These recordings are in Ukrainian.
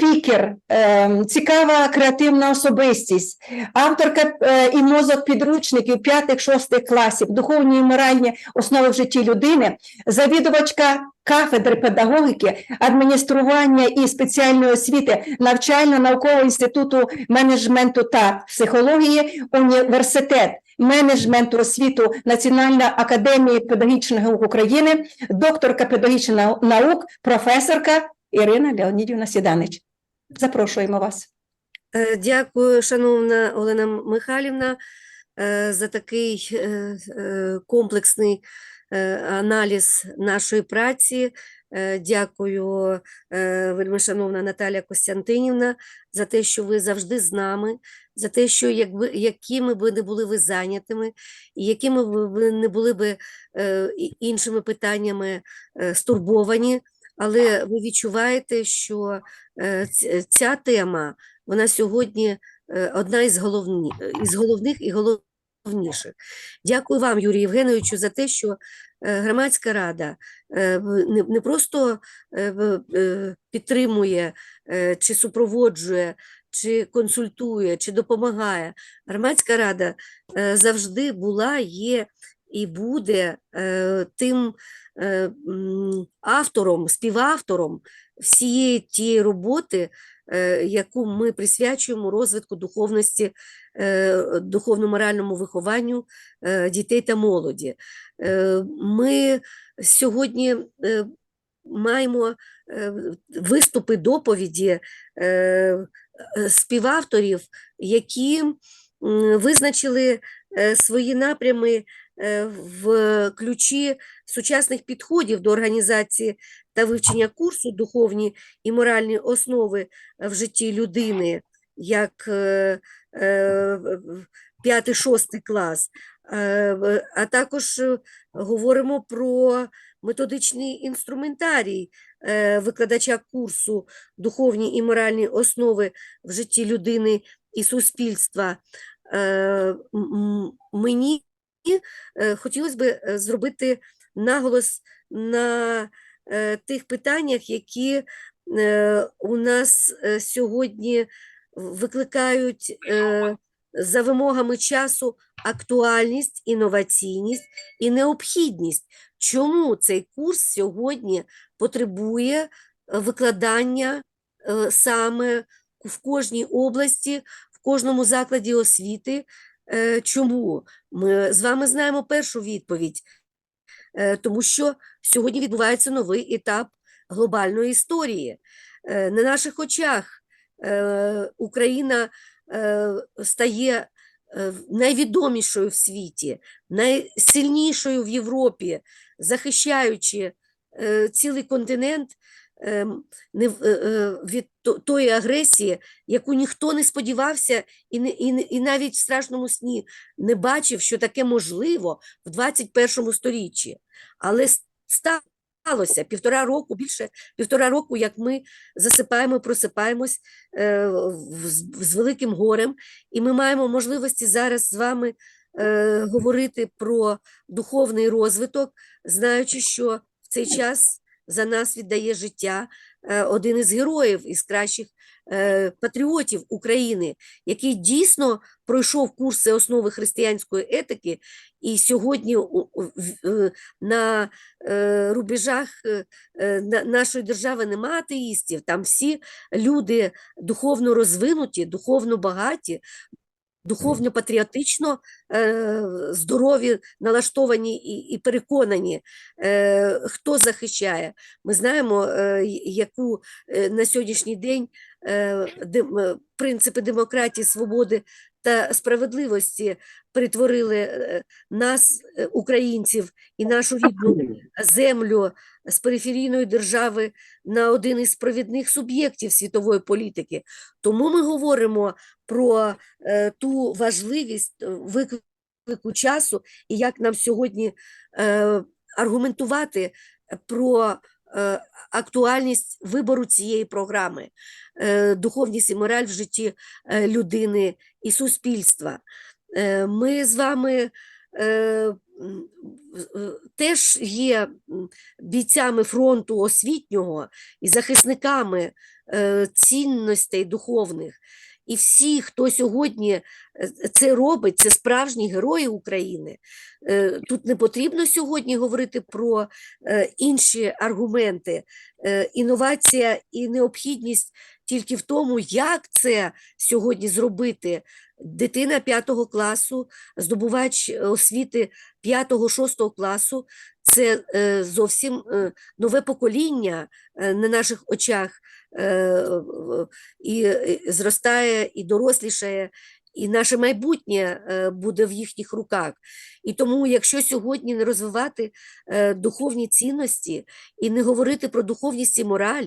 спікер, е, цікава креативна особистість, авторка е, і мозок підручників п'ятих-шостих класів, духовні і моральні основи в житті людини, завідувачка кафедри педагогіки, адміністрування і спеціальної освіти навчально-наукового інституту менеджменту та психології, університет менеджменту освіту Національної академії педагогічних наук України, докторка педагогічних наук, професорка Ірина Леонідівна Сіданич. Запрошуємо вас. Е, Дякую, шановна Олена Михайлівна, е, за такий е, комплексний аналіз нашої праці. Дякую, вельмишановна Наталія Костянтинівна, за те, що ви завжди з нами, за те, що якби, якими б не були ви зайнятими, якими ви не були би іншими питаннями стурбовані, але ви відчуваєте, що е, ця тема вона сьогодні е, одна із, головні, із головних і головніших. Дякую вам, Юрію Євгеновичу, за те, що е, громадська рада не, просто підтримує чи супроводжує, чи консультує, чи допомагає. Громадська рада завжди була, є і буде е, тим е, автором, співавтором всієї тієї роботи, е, яку ми присвячуємо розвитку духовності, е, духовно-моральному вихованню е, дітей та молоді. Е, Ми сьогодні е, маємо е, виступи доповіді е, співавторів, які визначили е, свої напрями в ключі сучасних підходів до організації та вивчення курсу духовні і моральні основи в житті людини, як е, в- п'ятий-шостий клас. А також говоримо про методичний інструментарій е, викладача курсу духовні і моральні основи в житті людини і суспільства. Е, Мені е, хотілося б е, зробити наголос на е, тих питаннях, які у нас сьогодні викликають за вимогами часу актуальність, інноваційність і необхідність. Чому цей курс сьогодні потребує викладання саме в кожній області, в кожному закладі освіти? Е, Чому? Ми з вами знаємо першу відповідь. Е, тому що сьогодні відбувається новий етап глобальної історії. Е, На наших очах Україна стає найвідомішою в світі, найсильнішою в Європі, захищаючи цілий континент не в- е, е, від тої агресії, яку ніхто не сподівався і, не, і, і навіть в страшному сні не бачив, що таке можливо в 21 сторіччі. Але сталося півтора року, більше півтора року, як ми засипаємо, просипаємось е, в- з великим горем, і ми маємо можливості зараз з вами е, говорити про духовний розвиток, знаючи, що в цей час за нас віддає життя е, один із героїв, із кращих е, патріотів України, який дійсно пройшов курси основи християнської етики, і сьогодні е, на рубежах на- нашої держави нема атеїстів, там всі люди духовно розвинуті, духовно багаті, духовно патріотично е, здорові, налаштовані і, і переконані, е, хто захищає. Ми знаємо, е, яку на сьогоднішній день е, дем- принципи демократії, свободи та справедливості перетворили нас, українців, і нашу рідну землю з периферійної держави на один із провідних суб'єктів світової політики. Тому ми говоримо про е, ту важливість е, виклику часу і як нам сьогодні е, аргументувати про актуальність вибору цієї програми, духовність і мораль в житті людини і суспільства. Ми з вами теж є бійцями фронту освітнього і захисниками цінностей духовних. І всі, хто сьогодні е, це робить, це справжні герої України. Е, Тут не потрібно сьогодні говорити про е, інші аргументи. Інновація і необхідність тільки в тому, як це сьогодні зробити. Дитина 5 класу, здобувач освіти 5-6 класу це е, зовсім е, нове покоління е, на наших очах і, зростає, і дорослішає, і наше майбутнє буде в їхніх руках. І тому, якщо сьогодні не розвивати духовні цінності і не говорити про духовність і мораль,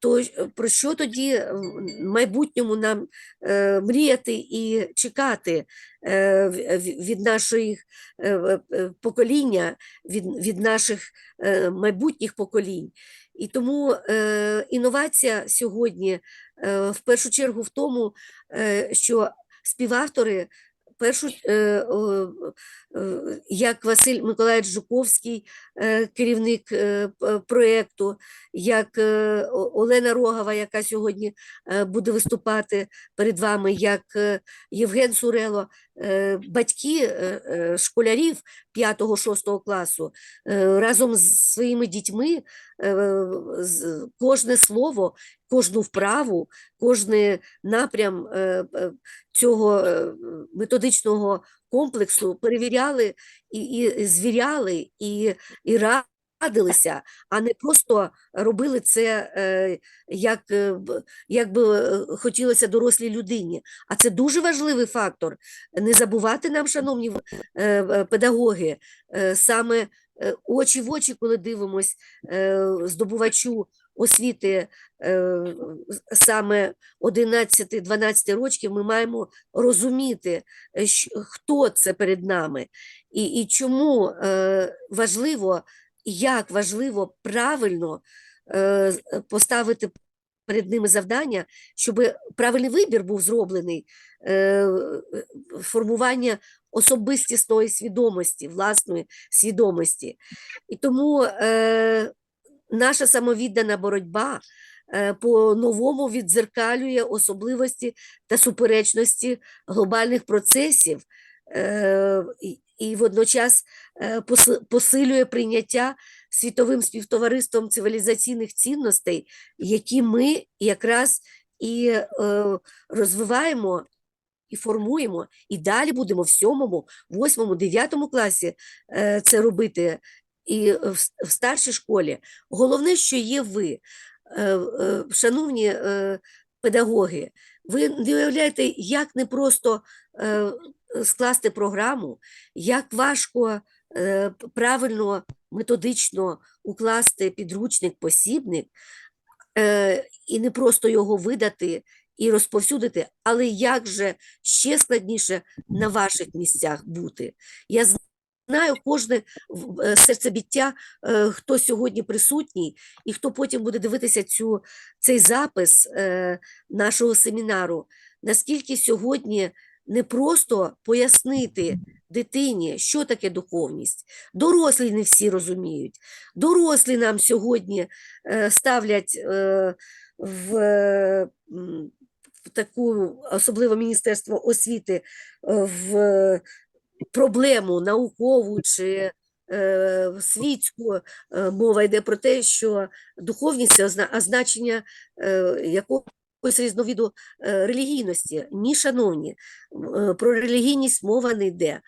то е, про що тоді в майбутньому нам е, мріяти і чекати е, в- від е, е, е, покоління, від, від наших е, майбутніх поколінь? І тому е, інновація сьогодні е, в першу чергу в тому, е, що співавтори першу, е, е, як Василь Миколаївич Жуковський, е, керівник проєкту, як Олена Рогова, яка сьогодні буде виступати перед вами, як Євген Сурело, батьки е, е, школярів 5-6 класу е, разом з своїми дітьми е, кожне слово, кожну вправу, кожний напрям е, е, цього е, методичного комплексу перевіряли і, і звіряли, і, і радилися, а не просто робили це е, як, е, як би е, хотілося дорослій людині. А це дуже важливий фактор. Не забувати нам, шановні педагоги, саме очі в очі, коли дивимось здобувачу освіти саме 11-12 років, ми маємо розуміти, хто це перед нами, і, і чому важливо, як важливо правильно е, е, поставити перед ними завдання, щоб правильний вибір був зроблений, е, формування особистісної свідомості, власної свідомості. І тому наша самовіддана боротьба по-новому віддзеркалює особливості та суперечності глобальних процесів і, і водночас е, посилює прийняття світовим співтовариством цивілізаційних цінностей, які ми якраз і е, розвиваємо і формуємо, і далі будемо в сьомому, восьмому, дев'ятому класі е, це робити, і в, старшій школі. Головне, що є ви, Е, е, шановні е, педагоги, ви не уявляєте, як непросто е, скласти програму, як важко е, правильно, методично укласти підручник, посібник, е, і не просто його видати і розповсюдити, але як же ще складніше на ваших місцях бути. Я знаю кожне е, серцебіття, хто сьогодні присутній, і хто потім буде дивитися цю, цей запис нашого семінару, наскільки сьогодні не просто пояснити дитині, що таке духовність. Дорослі не всі розуміють. Дорослі нам сьогодні е, ставлять е, в, е, в таку, особливо Міністерство освіти, в проблему наукову чи світську мова йде про те, що духовність це озна- означення е, якогось різновиду е, релігійності. Ні, шановні, е, про релігійність мова не йде.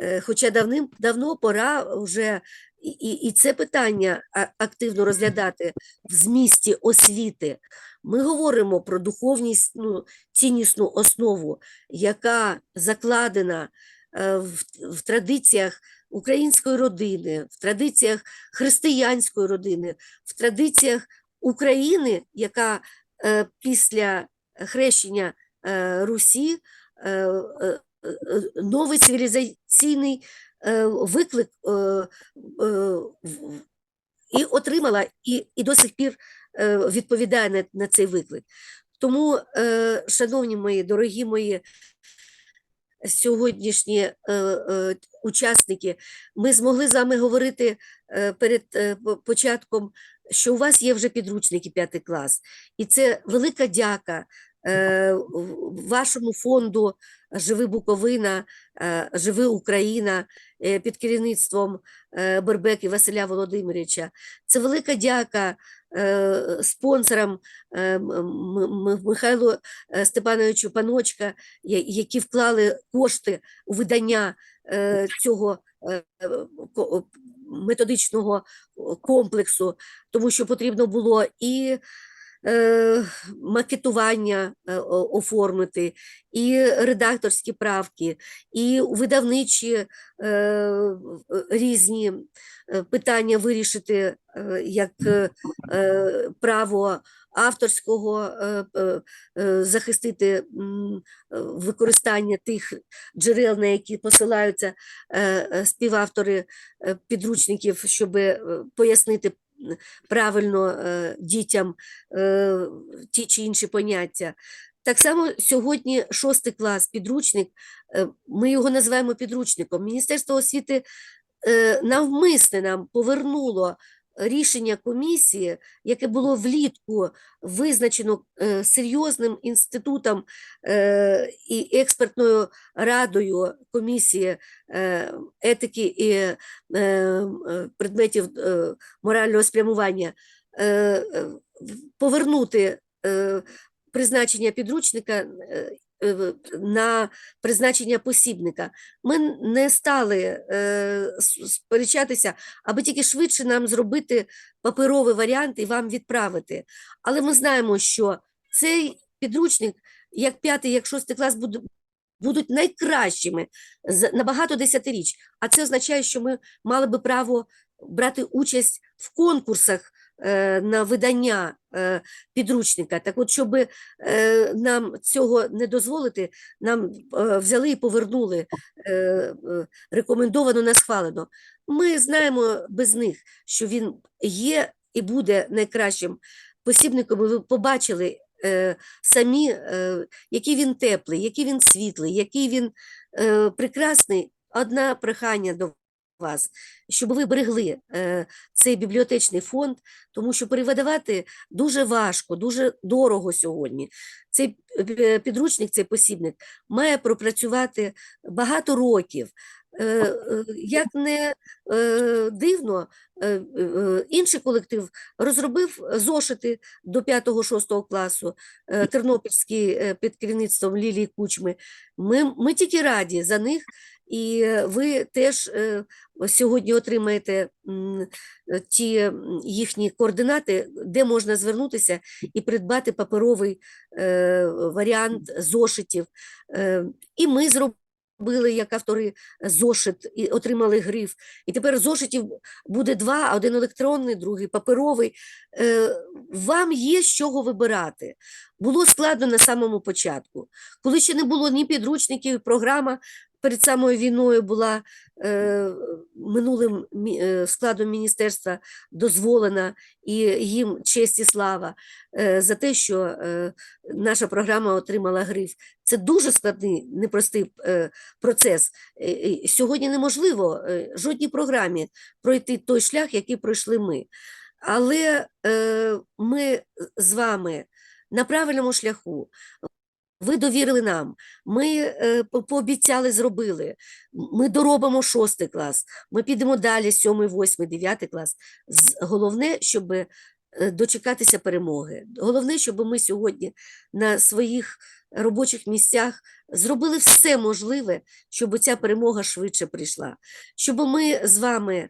Е, Хоча давним давно пора вже і, і, і це питання активно розглядати в змісті освіти. Ми говоримо про духовність, ну, ціннісну основу, яка закладена в, в традиціях української родини, в традиціях християнської родини, в традиціях України, яка після хрещення е, Русі е, е, е, новий цивілізаційний е, виклик е, е, і отримала, і, і до сих пір е, відповідає на, на цей виклик. Тому, е, шановні мої, дорогі мої сьогоднішні е, е, учасники, ми змогли з вами говорити е, перед е, початком, що у вас є вже підручники п'ятий клас, і це велика дяка е, вашому фонду Живи Буковина, е, Живи Україна е, під керівництвом е, Бербеки Василя Володимировича. Це велика дяка е, спонсорам е, Михайлу е, Степановичу Паночка, які вклали кошти у видання е, цього е, методичного комплексу, тому що потрібно було і е, макетування е, оформити, і редакторські правки, і видавничі е, різні е, питання вирішити, е, як е, е, право авторського е, е, е, захистити використання тих джерел, на які посилаються співавтори підручників, щоб пояснити правильно дітям ті чи інші поняття. Так само сьогодні шостий клас підручник, ми його називаємо підручником. Міністерство освіти навмисне нам повернуло рішення комісії, яке було влітку визначено е, серйозним інститутом е, і експертною радою комісії е, етики і предметів морального спрямування, повернути призначення підручника на призначення посібника. Ми не стали е, сперечатися, аби тільки швидше нам зробити паперовий варіант і вам відправити. Але ми знаємо, що цей підручник, як п'ятий, як шостий клас, будуть найкращими на багато десятиріч. А це означає, що ми мали би право брати участь в конкурсах е, на видання е, підручника. Так от, щоб е, нам цього не дозволити, нам е, взяли і повернули е, е, рекомендовано на схвалено. Ми знаємо без них, що він є і буде найкращим посібником. Ви побачили е, самі, е, який він теплий, який він світлий, який він е, прекрасний. Одне прохання до вас, щоб ви берегли е, цей бібліотечний фонд, тому що перевидавати дуже важко, дуже дорого сьогодні. Цей е, підручник, цей посібник має пропрацювати багато років. Е, е, Як не е, дивно, інший колектив розробив зошити до 5-6 класу, Тернопільський е, під керівництвом Лілії Кучми. Ми, ми тільки раді за них, і ви теж сьогодні отримаєте ті їхні координати, де можна звернутися і придбати паперовий варіант зошитів. І ми зробили. як автори зошит і отримали гриф. І тепер зошитів буде два: один електронний, другий паперовий. Е, Вам є з чого вибирати. Було складно на самому початку, коли ще не було ні підручників, програма перед самою війною була е, минулим е, складом міністерства дозволена, і їм честь і слава е, за те, що е, наша програма отримала гриф. Це дуже складний, непростий е, процес. Е, Сьогодні неможливо е, жодній програмі пройти той шлях, який пройшли ми. Але е, ми з вами на правильному шляху. Ви довірили нам, ми е, пообіцяли, зробили. Ми доробимо шостий клас, ми підемо далі, сьомий, восьмий, дев'ятий клас. Головне, щоб е, дочекатися перемоги. Головне, щоб ми сьогодні на своїх робочих місцях зробили все можливе, щоб ця перемога швидше прийшла. Щоб ми з вами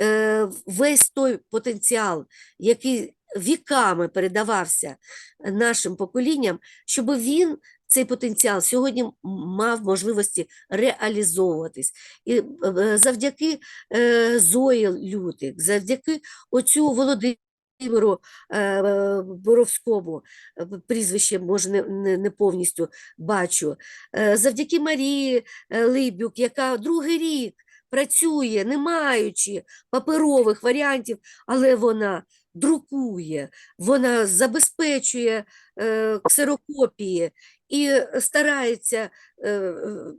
е, весь той потенціал, який віками передавався нашим поколінням, щоб він. Цей потенціал сьогодні мав можливості реалізовуватись. І е, е, завдяки е, Зої Лютик, завдяки оцю Володимиру е, е, Боровському, е, прізвище, може, не, не, повністю бачу, е, завдяки Марії е, Либюк, яка другий рік працює, не маючи паперових варіантів, але вона друкує, вона забезпечує е, ксерокопії і старається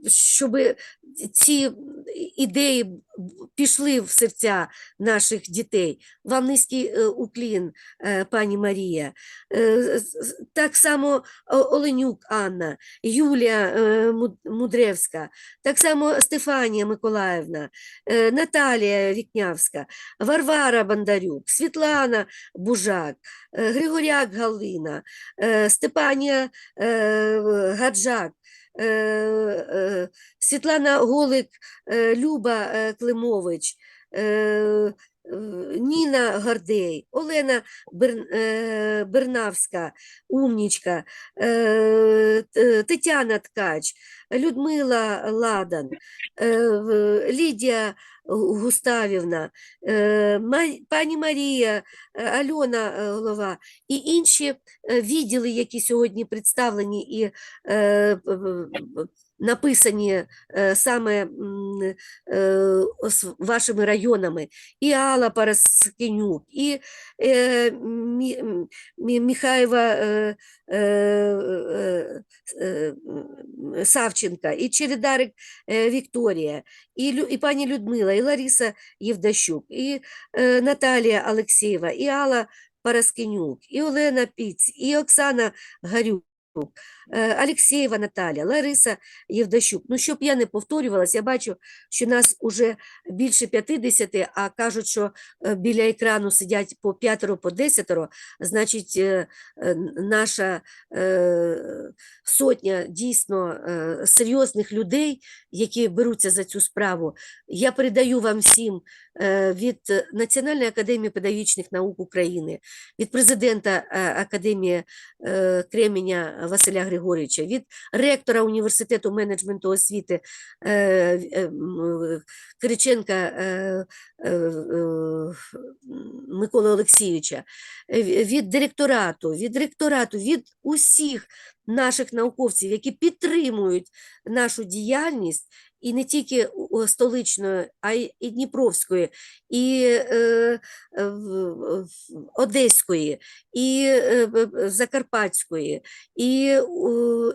щоб ці ідеї пішли в серця наших дітей. Вам низький е, уклін, е, пані Марія. Е, Так само Оленюк Анна, Юлія е, Мудревська, так само Стефанія Миколаївна, е, Наталія Вікнявська, Варвара Бондарюк, Світлана Бужак, е, Григоряк Галина, е, Степанія е, Гаджак, е, е, Світлана Голик, е, Люба е, Климович, е, е, Ніна Гордей, Олена е, Бернавська, Умнічка, е, Тетяна Ткач, Людмила Ладан, е, Лідія Густавівна, е, пані Марія, е, Альона е, Голова і інші відділи, які сьогодні представлені і написані саме вашими районами, і Алла Параскенюк, і е, е, е, е, е, Савченка, і Чередарик е, Вікторія, і, пані Людмила, і Лариса Євдащук, і е, Наталія Олексєєва, і Алла Параскенюк, і Олена Піць, і Оксана Гарюк. Е, Алексєєва Наталя, Лариса Євдащук. Ну, щоб я не повторювалась, я бачу, що нас уже більше 50, а кажуть, що е, біля екрану сидять по п'ятеро, по десятеро, значить, е, наша сотня дійсно серйозних людей, які беруться за цю справу. Я передаю вам всім від Національної академії педагогічних наук України, від президента Академії Кременя Василя Григорьовича, від ректора університету менеджменту освіти е, е, Кириченка е, Миколи Олексійовича, від директорату, від ректорату, від усіх наших науковців, які підтримують нашу діяльність. І не тільки столичної, а й Дніпровської, і е, е, Одеської, і е, Закарпатської, і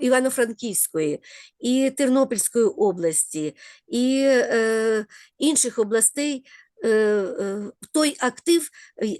Івано-Франківської, і Тернопільської області, і е, інших областей е, е, той актив,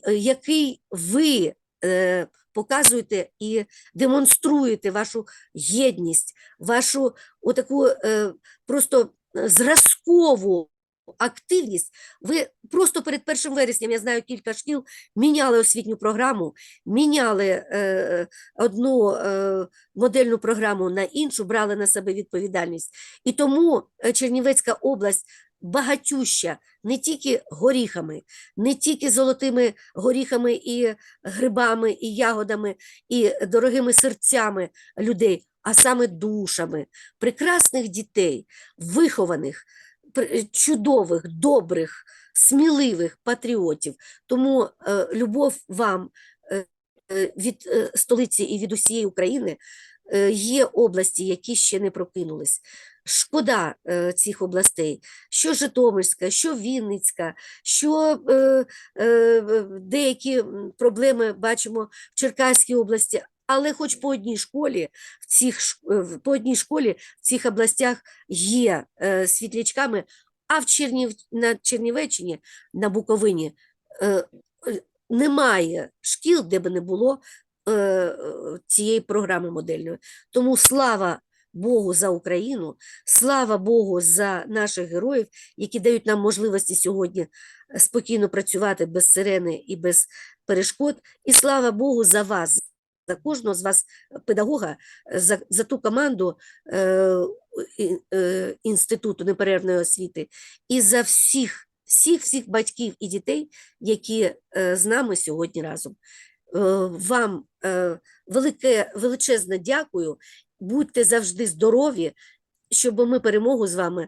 який ви е, показуєте і демонструєте вашу єдність, вашу отаку е, просто зразкову активність. Ви просто перед 1 вересням, я знаю, кілька шкіл міняли освітню програму, міняли е, одну е, модельну програму на іншу, брали на себе відповідальність. І тому е, Чернівецька область багатюща не тільки горіхами, не тільки золотими горіхами і грибами, і ягодами, і дорогими серцями людей, а саме душами прекрасних дітей, вихованих, чудових, добрих, сміливих патріотів. Тому е, любов вам е, е, від е, столиці і від усієї України е, є області, які ще не прокинулись. Шкода е, цих областей, що Житомирська, що Вінницька, що е, е, деякі проблеми бачимо в Черкаській області, але хоч по одній школі в цих е, по одній школі в цих областях є е, світлячками, а в Чернів, на Чернівеччині, на Буковині е, е, немає шкіл, де би не було е, цієї програми модельної. Тому слава Богу за Україну, слава Богу за наших героїв, які дають нам можливості сьогодні е, спокійно працювати без сирени і без перешкод. І слава Богу за вас, за кожного з вас, е, педагога, е, за, за ту команду е, е, Інституту неперервної освіти і за всіх, всіх, всіх батьків і дітей, які е, з нами сьогодні разом. Е, Вам е, велике, величезне дякую. Будьте завжди здорові, щоб ми перемогу з вами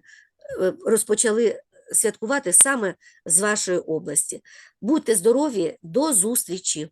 е, розпочали святкувати саме з вашої області. Будьте здорові, до зустрічі!